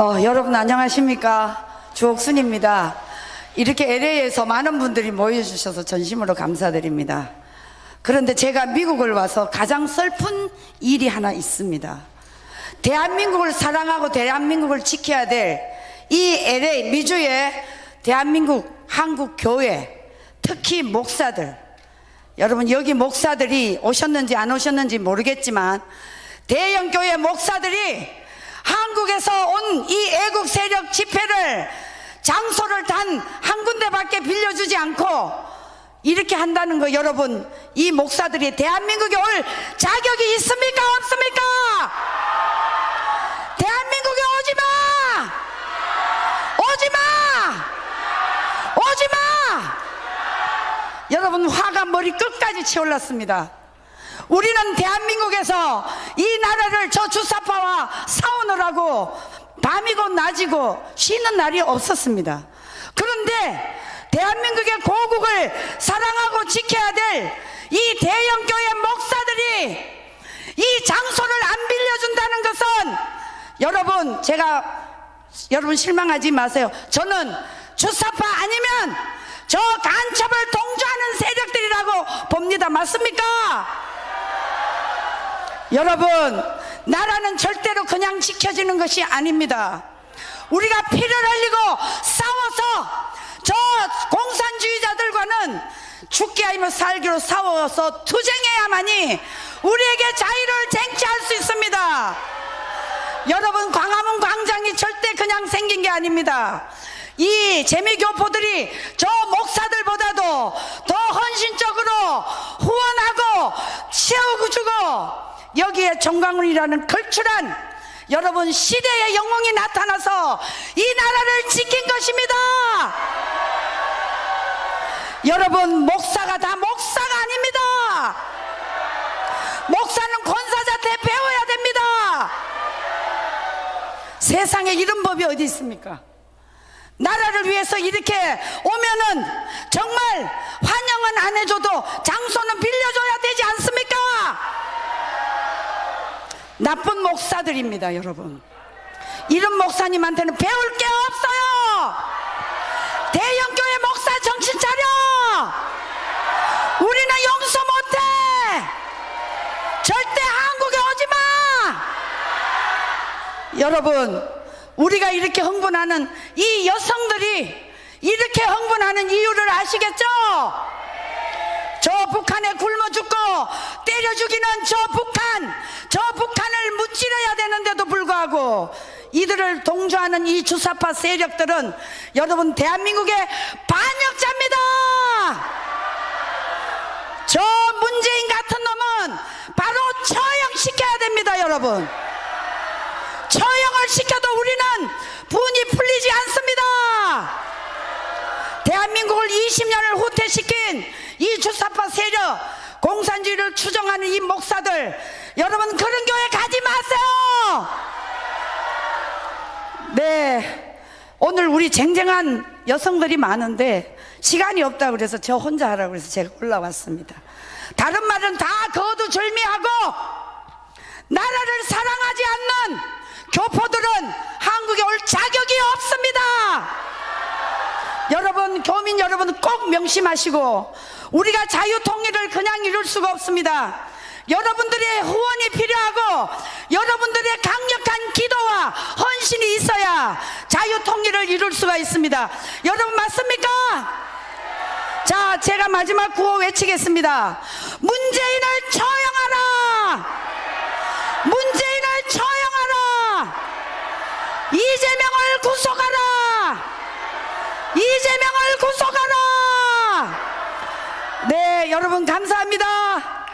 어, 여러분 안녕하십니까 주옥순입니다. 이렇게 LA에서 많은 분들이 모여주셔서 전심으로 감사드립니다. 그런데 제가 미국을 와서 가장 슬픈 일이 하나 있습니다. 대한민국을 사랑하고 대한민국을 지켜야 될 이 LA 미주의 대한민국 한국 교회 특히 목사들 여러분 여기 목사들이 오셨는지 안 오셨는지 모르겠지만 대형 교회 목사들이 한국에서 온 이 애국 세력 집회를 장소를 단 한 군데밖에 빌려주지 않고 이렇게 한다는 거 여러분 이 목사들이 대한민국에 올 자격이 있습니까 없습니까? 대한민국에 오지 마! 오지 마! 오지 마! 여러분 화가 머리 끝까지 치올랐습니다. 우리는 대한민국에서 이 나라를 저 주사파와 싸우느라고 밤이고 낮이고 쉬는 날이 없었습니다. 그런데 대한민국의 고국을 사랑하고 지켜야 될 이 대형교회 목사들이 이 장소를 안 빌려준다는 것은 여러분 제가 여러분 실망하지 마세요. 저는 주사파 아니면 저 간첩을 동조하는 세력들이라고 봅니다. 맞습니까? 여러분, 나라는 절대로 그냥 지켜지는 것이 아닙니다. 우리가 피를 흘리고 싸워서 저 공산주의자들과는 죽게 아니면 살기로 싸워서 투쟁해야만이 우리에게 자유를 쟁취할 수 있습니다. 여러분 광화문 광장이 절대 그냥 생긴 게 아닙니다. 이 재미교포들이 저 목사들보다도 더 헌신적으로 후원하고 채워주고 여기에 정광훈이라는 걸출한 여러분 시대의 영웅이 나타나서 이 나라를 지킨 것입니다. 여러분 목사가 다 목사가 아닙니다. 목사는 권사자한테 배워야 됩니다. 세상에 이런 법이 어디 있습니까? 나라를 위해서 이렇게 오면은 정말 환영은 안 해줘도 장소는 빌려줘야 되지 않습니까? 나쁜 목사들입니다, 여러분. 이런 목사님한테는 배울 게 없어요. 대형교회 목사 정신 차려. 우리는 용서 못해. 절대 한국에 오지 마. 여러분, 우리가 이렇게 흥분하는 이 여성들이 이렇게 흥분하는 이유를 아시겠죠? 저 북한에 굶어 죽고 때려 죽이는 저 북한, 무찌려야 되는데도 불구하고 이들을 동조하는 이 주사파 세력들은 여러분 대한민국의 반역자입니다. 저 문재인 같은 놈은 바로 처형시켜야 됩니다, 여러분. 처형을 시켜도 우리는 분이 풀리지 않습니다. 대한민국을 20년을 후퇴시킨 이 주사파 세력, 공산주의를 추종하는 이 목사들, 여러분 그런 교회 가지 마세요. 네, 오늘 우리 쟁쟁한 여성들이 많은데 시간이 없다 그래서 저 혼자 하라고 그래서 제가 올라왔습니다. 다른 말은 다 거두절미하고 나라를 사랑하지 않는 교포들은 한국에 올 자격이 없습니다. 여러분, 교민 여러분 꼭 명심하시고 우리가 자유 통일을 그냥 이룰 수가 없습니다. 여러분들의 후원이 필요하고 여러분들의 강력한 기도와 헌신이 있어야 자유 통일을 이룰 수가 있습니다. 여러분 맞습니까? 자, 제가 마지막 구호 외치겠습니다. 문재인을 처형하라! 문재인을 처형하라! 이재명을 구속하라! 이재명을 구속하라! 네, 여러분 감사합니다.